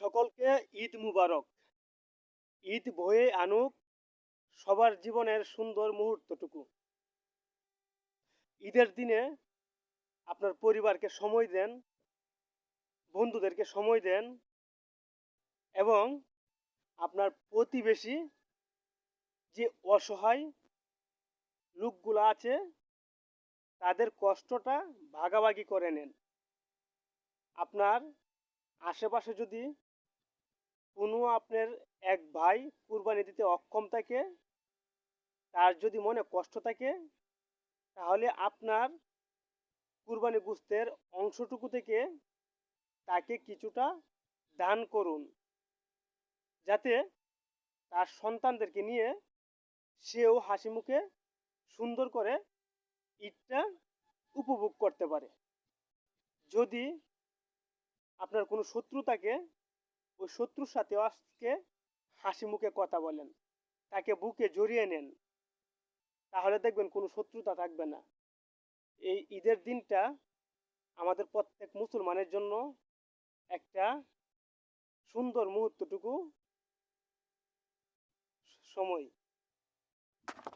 সকলকে ঈদ মুবারক। ঈদ বয়ে আনুক সবার জীবনের সুন্দর মুহূর্তটুকু। ঈদের দিনে আপনার পরিবারকে সময় দেন, বন্ধুদেরকে সময় দেন এবং আপনার প্রতিবেশী যে অসহায় লোকগুলো আছে, তাদের কষ্টটা ভাগাভাগি করে নেন। আপনার আশেপাশে যদি কোনো আপনার এক ভাই কুরবানি দিতে অক্ষম থাকে, তার যদি মনে কষ্ট থাকে, তাহলে আপনার কুরবানি গুস্তের অংশটুকু থেকে তাকে কিছুটা দান করুন, যাতে তার সন্তানদেরকে নিয়ে সেও হাসি মুখে সুন্দর করে ঈদটা উপভোগ করতে পারে। যদি আপনার কোনো শত্রু থাকে ওই শত্রুর সাথে আজকে হাসি মুখে কথা বলেন। তাকে বুকে জড়িয়ে নেন। তাহলে দেখবেন কোনো শত্রুতা থাকবে না। এই ঈদের দিনটা আমাদের প্রত্যেক মুসলমানের জন্য একটা সুন্দর মুহূর্তটুকু সময়।